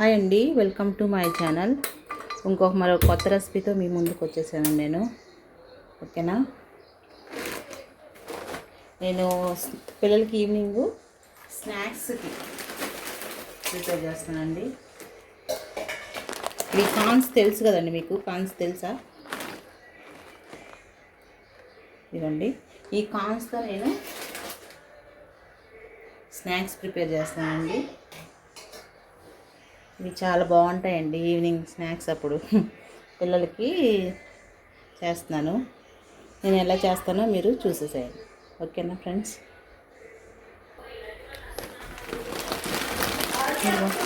Hi అండి welcome to my channel ఇంకొక మరో కొత్త రెసిపీతో మీ ముందుకు వచ్చేసాను నేను. ఓకేనా? నేను పిల్లలకి ఈవినింగ్ స్నాక్స్కి ప్రిపేర్ చేస్తానండి మీ కాన్స్ తెలుసు కదండి మీకు? కాన్స్ తెలుసా? ఇదండి ఈ కాన్స్తో నేను స్నాక్స్ ప్రిపేర్ చేస్తానండి ఇవి చాలా బాగుంటాయండి ఈవినింగ్ స్నాక్స్ అప్పుడు. పిల్లలకి చేస్తున్నాను. నేను ఎలా చేస్తానో మీరు చూసేసేయండి. ఓకేనా ఫ్రెండ్స్? ఇగోండి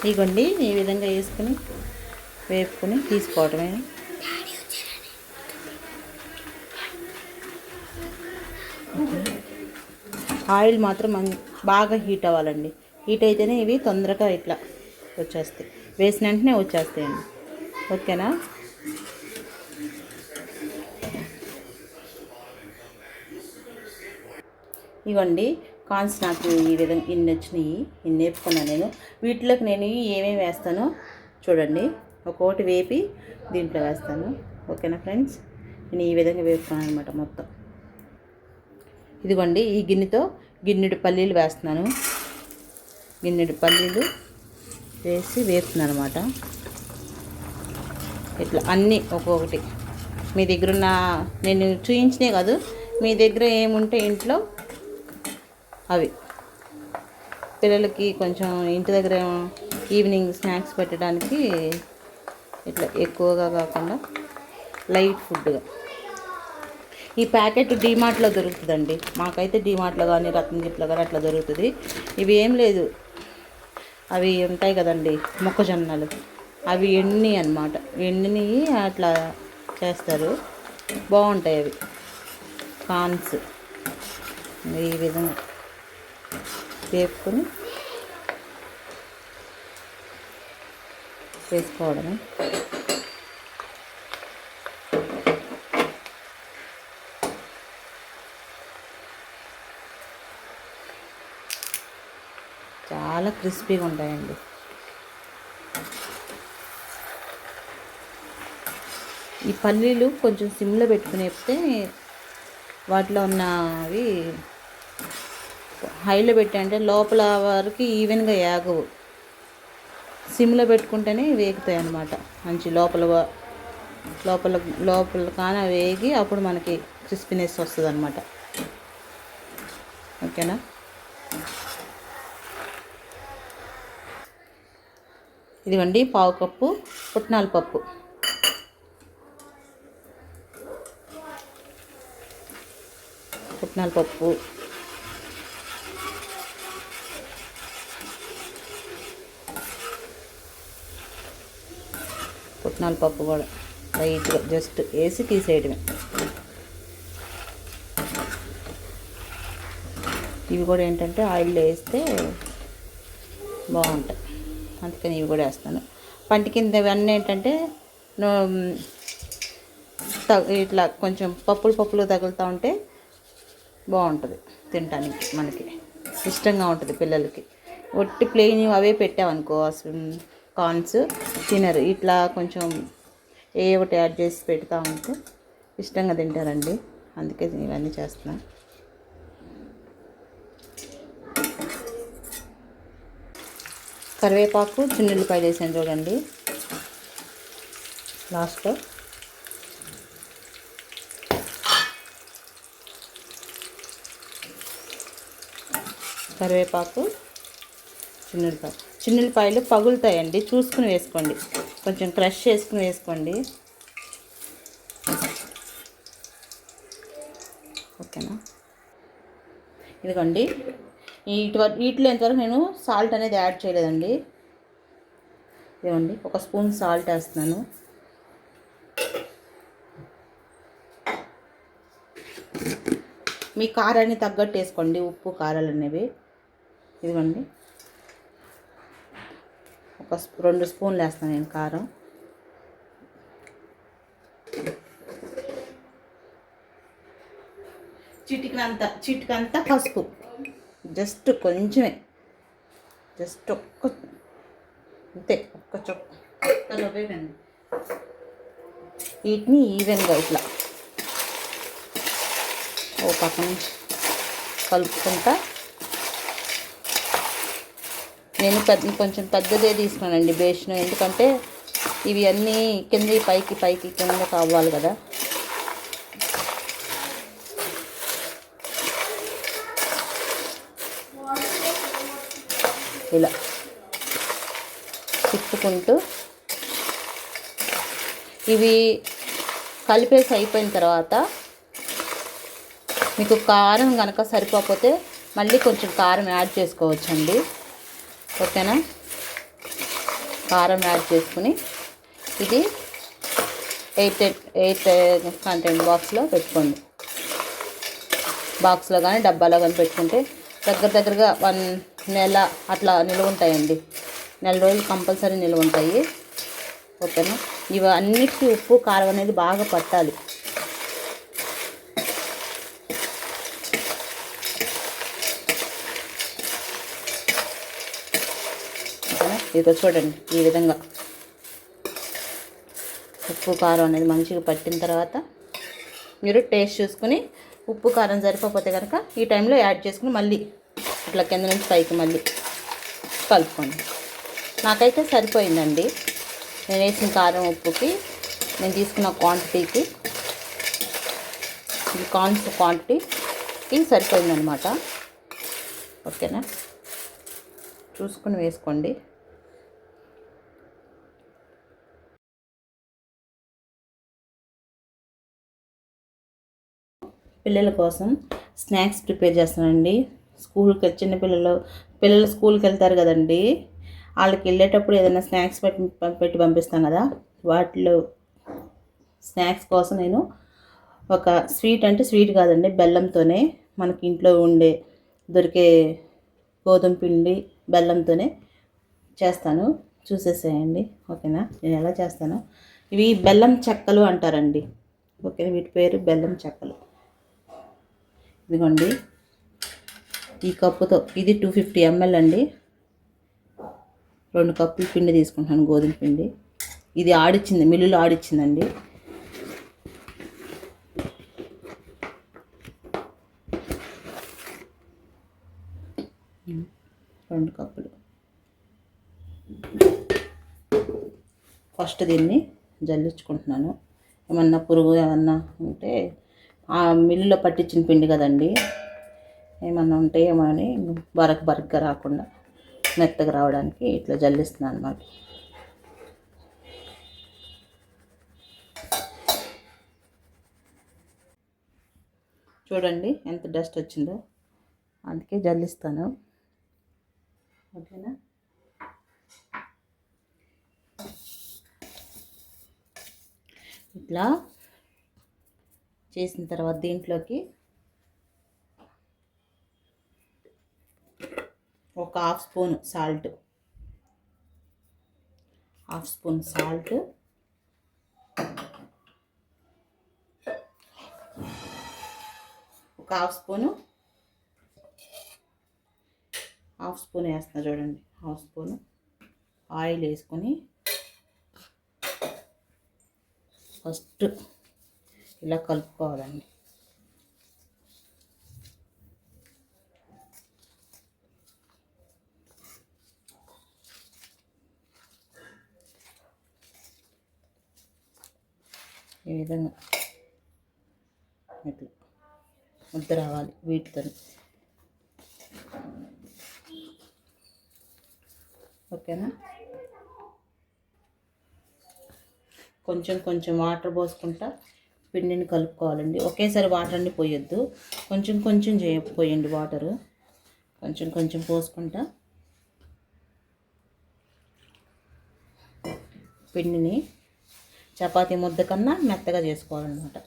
ఇదిగోండి ఈ విధంగా వేసుకుని వేపుకొని తీసుకోవడమే ఆయిల్ మాత్రం బాగా హీట్ అవ్వాలండి. హీట్ అయితేనే ఇవి తొందరగా ఇట్లా వచ్చేస్తాయి. వేసిన వెంటనే వచ్చేస్తాయండి. ఓకేనా? ఇవ్వండి కాన్స్ నాకు ఈ విధంగా ఇన్ని వచ్చినాయి ఇన్ని వేపుకున్నాను నేను. వీటిలోకి నేను ఏమేమి వేస్తానో చూడండి. ఒక్కొక్కటి వేపి దీంట్లో వేస్తాను. ఓకేనా ఫ్రెండ్స్? నేను ఈ విధంగా వేపుకున్నాను అనమాట మొత్తం. ఇదిగోండి ఈ గిన్నెతో గిన్నెడు పల్లీలు వేస్తున్నాను. గిన్నెడు పల్లీలు వేసి వేస్తున్నాను అనమాట ఇట్లా అన్నీ ఒక్కొక్కటి. మీ దగ్గర ఉన్న నేను చూయించినే కాదు మీ దగ్గర ఏముంటే ఇంట్లో అవి. పిల్లలకి కొంచెం ఇంటి దగ్గర ఈవినింగ్ స్నాక్స్ పెట్టడానికి ఇట్లా ఎక్కువగా కాకుండా లైట్ ఫుడ్గా. ఈ ప్యాకెట్ డీమార్ట్లో దొరుకుతుందండి. మాకైతే డీమార్ట్లో కానీ రత్నజిప్లో కానీ అట్లా దొరుకుతుంది. ఇవి ఏం లేదు. అవి ఉంటాయి కదండి మొక్కజొన్నలు. అవి ఎండి అనమాట ఎన్ని అట్లా చేస్తారు. బాగుంటాయి అవి. కాన్స్ ఈ విధంగా వేపుకొని వేసుకోవడమే చాలా క్రిస్పీగా ఉంటాయండి. ఈ పల్లీలు కొంచెం సిమ్లో పెట్టుకుని చెప్తే వాటిలో ఉన్నవి హైలో పెట్టంటే లోపల వరకు ఈవెన్గా యాగవు. సిమ్లో పెట్టుకుంటేనే వేగుతాయి అన్నమాట. మంచి లోపల లోపల లోపల కానీ వేగి అప్పుడు మనకి క్రిస్పీనెస్ వస్తుంది అనమాట ఓకేనా? ఇదిగోండి పావు కప్పు పుట్నాల పప్పు. పుట్నాల పప్పు. పుట్నాల పప్పు కూడా లైట్గా జస్ట్ వేసి తీసేయడమే. ఇవి కూడా ఏంటంటే ఆయిల్లో వేస్తే బాగుంటాయి. అందుకని ఇవి కూడా వేస్తాను. పంట కింద ఇవన్నీ ఏంటంటే త- ఇట్లా కొంచెం పప్పులు పప్పులు తగులుతూ ఉంటే బాగుంటుంది తినడానికి మనకి. ఇష్టంగా ఉంటుంది పిల్లలకి. ఒట్టి ప్లెయిన్ అవే పెట్టామనుకో కార్న్స్ తినరు. ఇట్లా కొంచెం ఏ ఒకటి యాడ్ చేసి పెడతా ఉంటే ఇష్టంగా తింటారండి. అందుకే ఇవన్నీ చేస్తున్నాను. కరివేపాకు చిన్నుల్లిపాయలు వేసాను చూడండి. లాస్ట్లో కరివేపాకు చిన్నుల్లిపాయ. చిన్నుల్లిపాయలు పగులుతాయండి చూసుకుని వేసుకోండి. కొంచెం క్రష్ చేసుకుని వేసుకోండి. ఓకేనా? ఇదిగోండి. వీటి వరకు వీటిలో ఇంతవరకు నేను సాల్ట్ అనేది యాడ్ చేయలేదండి. ఇదిగోండి ఒక స్పూన్ సాల్ట్ వేస్తున్నాను. మీ కారాన్ని తగ్గట్టు వేసుకోండి ఉప్పు కారాలు అనేవి. ఇదిగోండి. ఒక రెండు స్పూన్లు వేస్తాను నేను కారం. చిటికనంత చిటికంత పసుపు. జస్ట్ కొంచెమే. జస్ట్ ఒక్క అంతే ఒక్క చొక్క. వీటిని ఈవెన్గా ఇట్లా ఓ పక్కన కలుపుకుంటా. నేను పెద్ద కొంచెం పెద్దదే తీసుకున్నానండి బేషన్ ఎందుకంటే ఇవి అన్నీ కింద పైకి పైకి కింద కావాలి కదా. ఇలా తిప్పుకుంటూ ఇవి కలిపేసి అయిపోయిన తర్వాత మీకు కారం కనుక సరిపోకపోతే మళ్ళీ కొంచెం కారం యాడ్ చేసుకోవచ్చండి. ఓకేనా? కారం యాడ్ చేసుకుని ఇది ఎయిట్ ఎయిట్ కంటెంట్ బాక్స్లో పెట్టుకోండి. బాక్స్లో కానీ డబ్బాలో కానీ పెట్టుకుంటే దగ్గర దగ్గరగా వన్ నెల అట్లా నిలువ ఉంటాయండి నెల రోజులు కంపల్సరీ నిలువ ఉంటాయి ఓకేనా? ఇవి అన్నిటికీ ఉప్పు కారం అనేది బాగా పట్టాలి. ఓకేనా? ఇదిగో చూడండి ఈ విధంగా. ఉప్పు కారం అనేది మంచిగా పట్టిన తర్వాత మీరు టేస్ట్ చూసుకుని ఉప్పు కారం సరిపోతే కనుక ఈ టైంలో యాడ్ చేసుకుని మళ్ళీ ఇట్లా కింద నుంచి పైకి మళ్ళీ కలుపుకోండి. నాకైతే సరిపోయిందండి. నేను వేసిన కారం ఉప్పుకి నేను తీసుకున్న క్వాంటిటీకి ఈ కాన్స్ క్వాంటిటీకి సరిపోయిందనమాట ఓకేనా? చూసుకుని వేసుకోండి. పిల్లల కోసం స్నాక్స్ ప్రిపేర్ చేస్తానండి. స్కూల్కి చిన్నపిల్లలు పిల్లలు పిల్లలు స్కూల్కి వెళ్తారు కదండి. వాళ్ళకి వెళ్ళేటప్పుడు ఏదైనా స్నాక్స్ పెట్టి పెట్టి పంపిస్తాం కదా. వాటిలో స్నాక్స్ కోసం నేను ఒక స్వీట్ అంటే స్వీట్ కాదండి బెల్లంతోనే మనకి ఇంట్లో ఉండే దొరికే గోధుమ పిండి బెల్లంతోనే చేస్తాను. చూసేసేయండి ఓకేనా? నేను ఎలా చేస్తాను? ఇవి బెల్లం చెక్కలు అంటారండి. ఓకేనా? వీటి పేరు బెల్లం చెక్కలు. ఇదిగోండి. ఈ కప్పుతో ఇది టూ ఫిఫ్టీ ఎంఎల్ అండి. రెండు కప్పులు పిండి తీసుకుంటాను గోధుమ పిండి. ఇది ఆడిచ్చింది మిల్లులో ఆడిచ్చిందండి. రెండు కప్పులు. ఫస్ట్ దీన్ని జల్లించుకుంటున్నాను. ఏమన్నా పురుగు ఏమన్నా ఉంటే ఆ మిల్లులో పట్టించిన పిండి కదండి ఏమన్నా ఉంటాయేమో అని బరక బరకగా రాకుండా మెత్తగా రావడానికి ఇట్లా జల్లిస్తున్నాను అనమాట చూడండి ఎంత డస్ట్ వచ్చిందో. అందుకే జల్లిస్తాను. ఓకేనా? ఇట్లా చేసిన తర్వాత దీంట్లోకి ఒక half spoon salt. Half spoon salt. ఒక హాఫ్ స్పూను. హాఫ్ స్పూన్ వేస్తున్నా చూడండి. Half spoon. ఆయిల్ వేసుకొని ఫస్ట్ ఇలా కలుపుకోవాలండి. ఈ విధంగా ఇట్లా ముద్ద రావాలి వీటితో ఓకేనా? కొంచెం కొంచెం వాటర్ పోసుకుంటా పిండిని కలుపుకోవాలండి. ఒకేసారి వాటర్ అన్ని పోయొద్దు. కొంచెం కొంచెం చేయ పోయండి వాటరు. కొంచెం కొంచెం పోసుకుంటా పిండిని చపాతి ముద్ద కన్నా మెత్తగా చేసుకోవాలన్నమాట.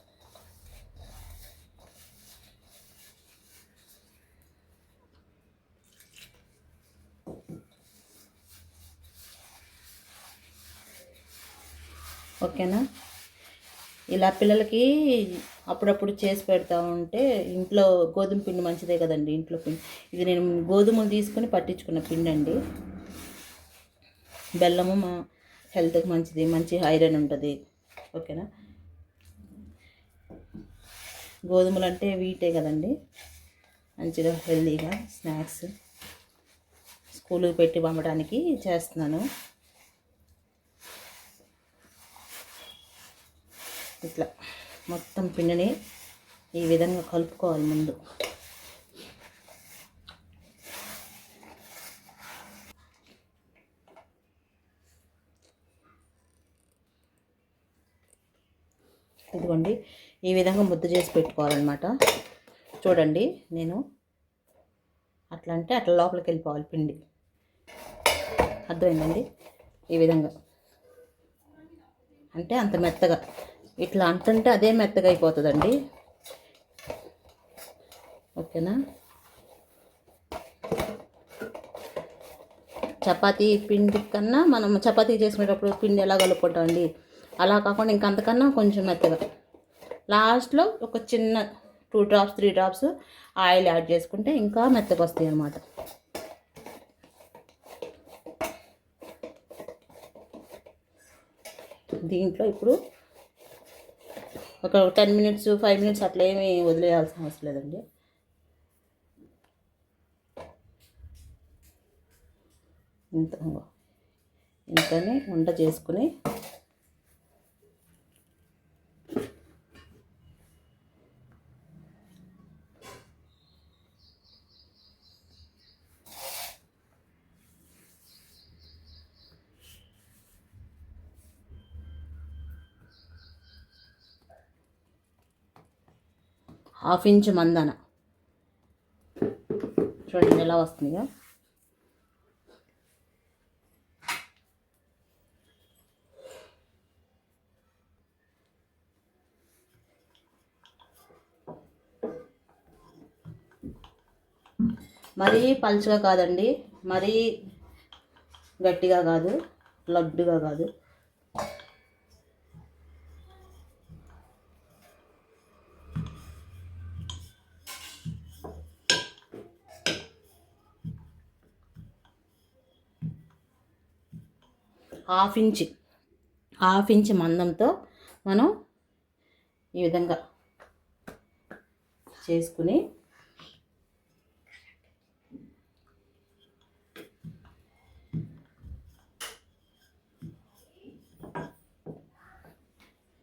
ఓకేనా? ఇలా పిల్లలకి అప్పుడప్పుడు చేసి పెడతా ఉంటే ఇంట్లో గోధుమ పిండి మంచిదే కదండి ఇంట్లో పిండి. ఇది నేను గోధుమలు తీసుకొని పట్టించుకున్న పిండి అండి బెల్లము మా హెల్త్కి మంచిది మంచి ఐరన్ ఉంటుంది. ఓకేనా? గోధుమలు అంటే వీటే కదండి. మంచిగా హెల్తీగా స్నాక్స్ స్కూల్కి పెట్టి పంపడానికి చేస్తున్నాను. ఇట్లా మొత్తం పిండిని ఈ విధంగా కలుపుకోవాలి ముందు. ఇదిగోండి ఈ విధంగా ముద్ద చేసి పెట్టుకోవాలన్నమాట. చూడండి నేను అట్లా అంటే అట్లా లోపలికి వెళ్ళిపోవాలి పిండి. అర్థమైందండి? ఈ విధంగా. అంటే అంత మెత్తగా. ఇట్లా అంటుంటే అదే మెత్తగా అయిపోతుందండి. ఓకేనా? చపాతీ పిండి కన్నా మనం చపాతీ చేసుకునేటప్పుడు పిండి ఎలా కలుపుకుంటామండి? అలా కాకుండా ఇంకంతకన్నా కొంచెం మెత్తగా. లాస్ట్లో ఒక చిన్న two drops three drops oil add చేసుకుంటే ఇంకా మెత్తగా వస్తాయి అన్నమాట. దీంట్లో ఇప్పుడు ఒక టెన్ మినిట్స్ ఫైవ్ మినిట్స్ అట్లా ఏమి వదిలేయాల్సిన అవసరం లేదండి. ఇంత ఇంతనే వంట చేసుకుని హాఫ్ ఇంచ్ మందన. చూడండి ఎలా వస్తుందిగా. మరీ పలుచగా కాదండి మరీ గట్టిగా కాదు లడ్డుగా కాదు. హాఫ్ ఇంచ్ హాఫ్ ఇంచ్ మందంతో మనం ఈ విధంగా చేసుకుని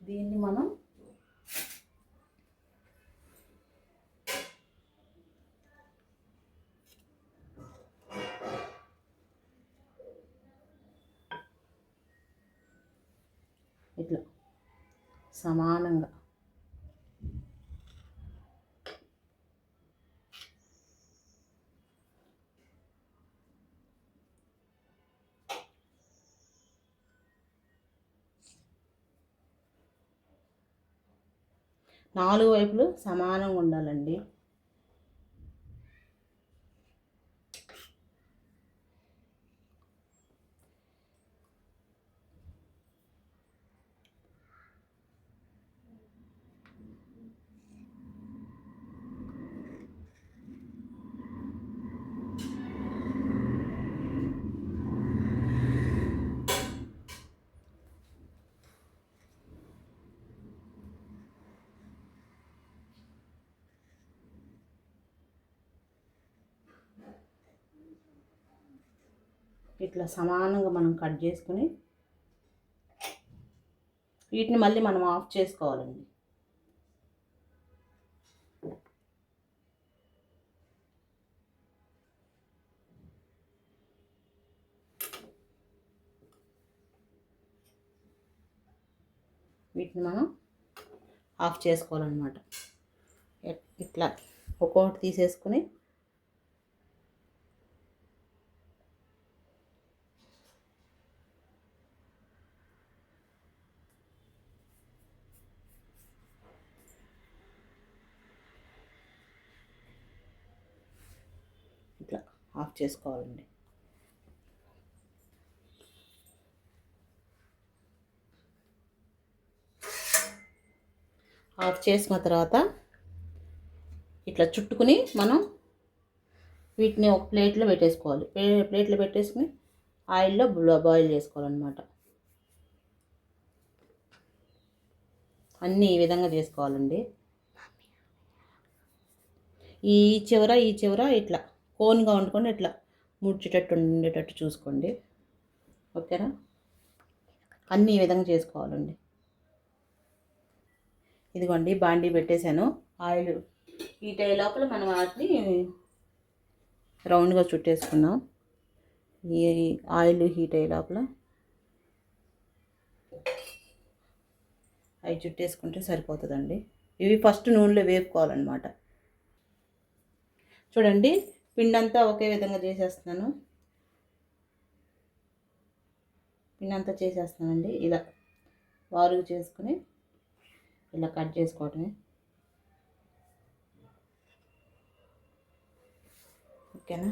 దీన్ని మనం ఇట్లా సమానంగా. నాలుగు వైపులు సమానంగా ఉండాలండి. ఇట్లా సమానంగా మనం కట్ చేసుకుని వీటిని మళ్ళీ మనం ఆఫ్ చేసుకోవాలండి. వీటిని మనం ఆఫ్ చేసుకోవాలన్నమాట. ఇట్లా ఒక్కొక్కటి తీసేసుకుని ఇట్లా ఆఫ్ చేసుకోవాలండి. ఆఫ్ చేసిన తర్వాత ఇట్లా చుట్టుకుని మనం వీటిని ఒక ప్లేట్లో పెట్టేసుకోవాలి. ప్లేట్లో పెట్టేసుకుని ఆయిల్లో బాయిల్ చేసుకోవాలన్నమాట. అన్నీ ఈ విధంగా చేసుకోవాలండి. ఈ చివర ఈ చివర ఇట్లా. కోన్గా వండుకొని ఇట్లా ముడిచేటట్టు ఉండేటట్టు చూసుకోండి. ఓకేనా? అన్నీ ఈ విధంగా చేసుకోవాలండి. ఇదిగోండి బాండీ పెట్టేశాను. ఆయిల్ హీట్ అయ్యే లోపల మనం వాటిని రౌండ్గా చుట్టేసుకున్నాం. ఈ ఆయిల్ హీట్ అయ్యే లోపల అవి చుట్టేసుకుంటే సరిపోతుందండి. ఇవి ఫస్ట్ నూనెలో వేపుకోవాలన్నమాట. చూడండి పిండి అంతా ఒకే విధంగా చేసేస్తున్నాను. పిండి అంతా చేసేస్తానండి ఇలా వారుగా చేసుకుని ఇలా కట్ చేసుకోవటమే. ఓకేనా?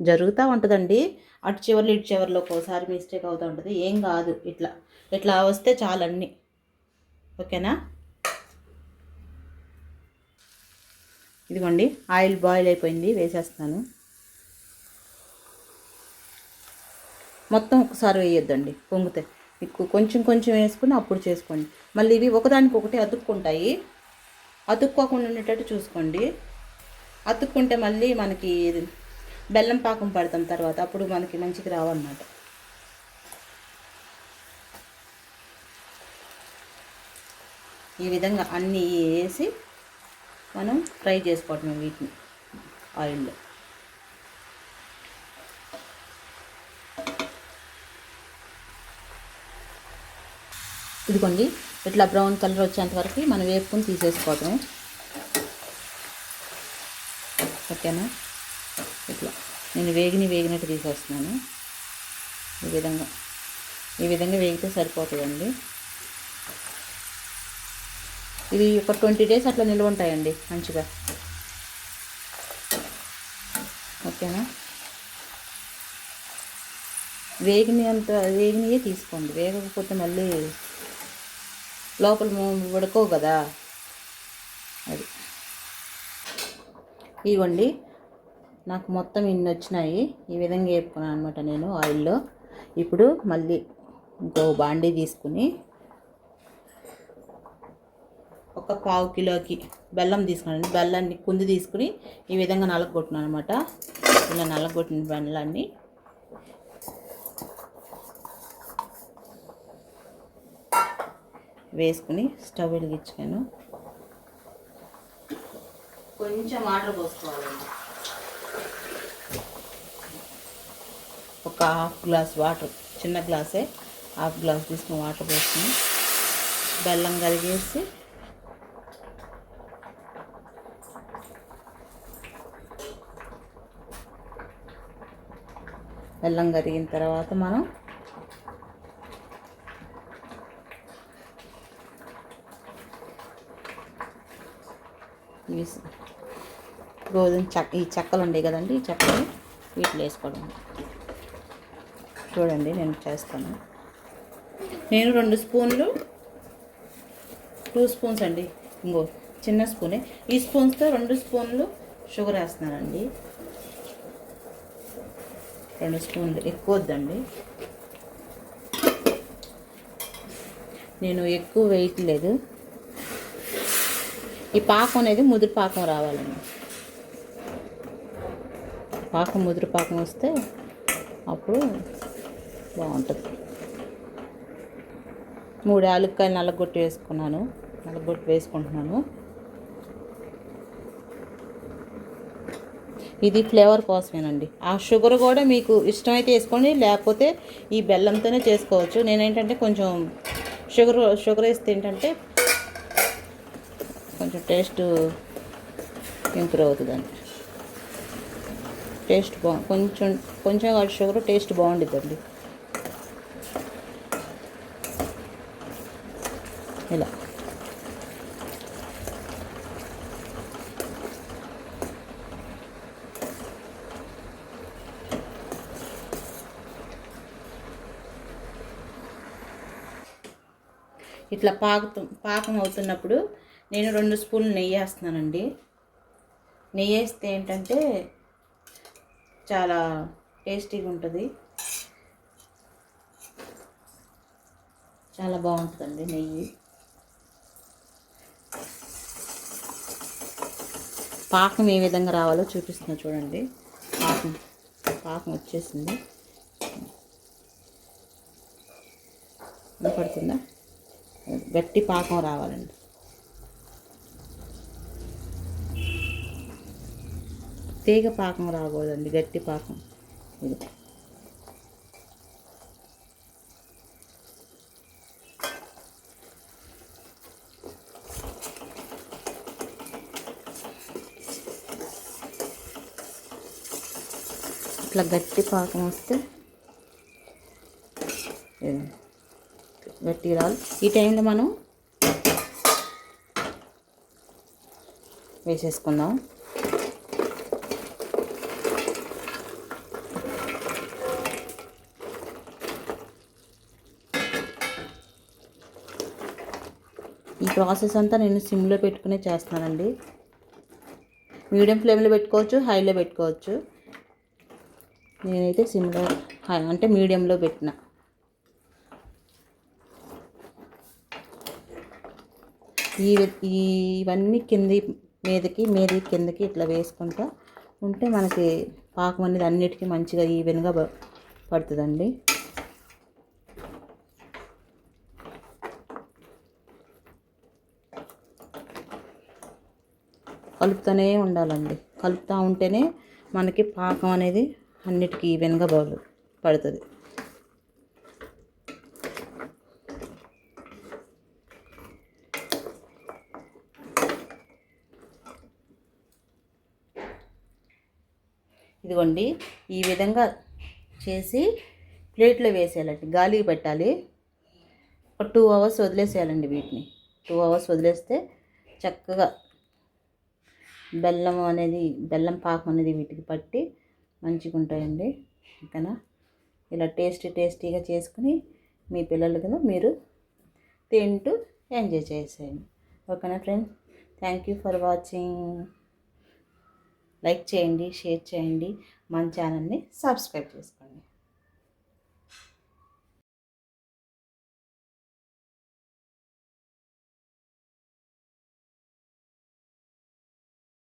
జరుగుతూ ఉంటుందండి. అటు చివర్లు ఇటు చివర్లో ఒక్కోసారి మిస్టేక్ అవుతూ ఉంటుంది. ఏం కాదు. ఇట్లా ఇట్లా వస్తే చాలన్నీ ఓకేనా? ఇదిగోండి ఆయిల్ బాయిల్ అయిపోయింది వేసేస్తాను మొత్తం ఒకసారి వేయొద్దండి పొంగితే. మీకు కొంచెం కొంచెం వేసుకుని అప్పుడు చేసుకోండి. మళ్ళీ ఇవి ఒకదానికి ఒకటి అతుక్కుంటాయి. అతుక్కోకుండా ఉండేటట్టు చూసుకోండి. అతుక్కుంటే మళ్ళీ మనకి బెల్లం పాకం పడతాం తర్వాత అప్పుడు మనకి మంచిగా రావన్నమాట. ఈ విధంగా అన్నీ వేసి మనం ఫ్రై చేసుకోవటమే వీటిని ఆయిల్లో. ఇదిగోండి ఇట్లా బ్రౌన్ కలర్ వచ్చేంత వరకు మనం వేపుకొని తీసేసుకోవటమే. ఓకేనా? ఇట్లా. నేను వేగిని వేగినట్టు తీసేస్తున్నాను. ఈ విధంగా. ఈ విధంగా వేగితే సరిపోతుందండి. ఇది ఒక ట్వంటీ డేస్ అట్లా నిల్వ ఉంటాయండి మంచిగా. ఓకేనా? వేగిని అంత వేగినయే తీసుకోండి. వేగకపోతే మళ్ళీ లోపల ఉడకవు కదా. అది. ఇవ్వండి. నాకు మొత్తం ఇన్ని వచ్చినాయి. ఈ విధంగా వేపుకున్నాను అనమాట నేను ఆయిల్లో. ఇప్పుడు మళ్ళీ ఇంకో బాండీ తీసుకుని ఒక పావు కిలోకి బెల్లం తీసుకున్నాను. బెల్లాన్ని కుంది తీసుకుని ఈ విధంగా నలగొట్టినాను అనమాట ఇలా నలగొట్టిన బెల్లాన్ని. వేసుకుని స్టవ్ వెలిగించాను కొంచెం వాటర్ పోసుకోవాలండి ఒక హాఫ్ గ్లాస్ వాటర్ చిన్న గ్లాసే హాఫ్ గ్లాస్ తీసుకుని వాటర్ పోసుకుని బెల్లం కరిగేసి బెల్లం కరిగిన తర్వాత మనం ఇవి గోధుమ చెక్క ఈ చెక్కలు ఉండేవి కదండి ఈ చెక్కలు వీటిలో వేసుకోవడం. చూడండి నేను చేస్తాను. నేను రెండు స్పూన్లు టూ స్పూన్స్ అండి ఇంకో చిన్న స్పూనే. ఈ స్పూన్స్తో రెండు స్పూన్లు షుగర్ వేస్తున్నానండి. రెండు స్పూన్లు ఎక్కువ వద్దండి. నేను ఎక్కువ వేయట్లేదు ఈ పాకం అనేది ముదురు పాకం రావాలండి. పాకం ముదురు పాకం వస్తే అప్పుడు బాగుంటుంది. మూడు యాలక్కాయలు నల్లగొట్టి వేసుకున్నాను. నల్లగొట్టి వేసుకుంటున్నాను. ఇది ఫ్లేవర్ కోసమేనండి. ఆ షుగర్ కూడా మీకు ఇష్టమైతే వేసుకోండి లేకపోతే ఈ బెల్లంతోనే చేసుకోవచ్చు. నేనేంటంటే కొంచెం షుగర్ షుగర్ వేస్తే ఏంటంటే కొంచెం టేస్ట్ ఇంప్రూవ్ అవుతుందండి. టేస్ట్ బా కొంచెం కొంచెం కాదు షుగర్ టేస్ట్ బాగుండిద్దండి. ఇలా. ఇట్లా పాకుతు పాకం అవుతున్నప్పుడు నేను రెండు స్పూన్లు నెయ్యి వేస్తున్నానండి. నెయ్యి వేస్తే ఏంటంటే చాలా టేస్టీగా ఉంటుంది. చాలా బాగుంటుందండి నెయ్యి. పాకం ఏ విధంగా రావాలో చూపిస్తున్నా చూడండి. పాకం పాకం వచ్చేసింది. పడుతుందా గట్టి పాకం రావాలండి. తీగ పాకం రాకూడదండి గట్టి పాకం. ఇది. ఇట్లా గట్టి పాకం వస్తే ఇది గట్టి రావాలి ఈ టైంలో మనం వేసేసుకుందాం. ఈ ప్రాసెస్ అంతా నేను సిమ్లో పెట్టుకునే చేస్తున్నానండి. మీడియం ఫ్లేమ్లో పెట్టుకోవచ్చు హైలో పెట్టుకోవచ్చు. నేనైతే సిమ్లో హై అంటే మీడియంలో పెట్టిన. ఈ ఇవన్నీ కింది మీదకి మీది కిందకి ఇట్లా వేసుకుంటా ఉంటే మనకి పాకం అనేది అన్నిటికీ మంచిగా ఈవెన్గా ప- పడుతుందండి. కలుపుతూనే ఉండాలండి. కలుపుతూ ఉంటేనే మనకి పాకం అనేది అన్నిటికీ ఈవెన్గా బౌలు పడుతుంది. ఇదిగోండి ఈ విధంగా చేసి ప్లేట్లో వేసేయాలండి గాలికి పెట్టాలి. ఒక టూ అవర్స్ వదిలేసేయాలండి వీటిని. టూ అవర్స్ వదిలేస్తే చక్కగా బెల్లం అనేది బెల్లం పాకం అనేది వీటికి పట్టి మంచిగా ఉంటాయండి. ఓకేనా? ఇలా టేస్టీ టేస్టీగా చేసుకుని మీ పిల్లలకి మీరు తింటూ ఎంజాయ్ చేసేయండి. ఓకేనా friends? Thank you for watching. Like చేయండి షేర్ చేయండి. మన ఛానల్ని సబ్స్క్రైబ్ చేసుకోండి.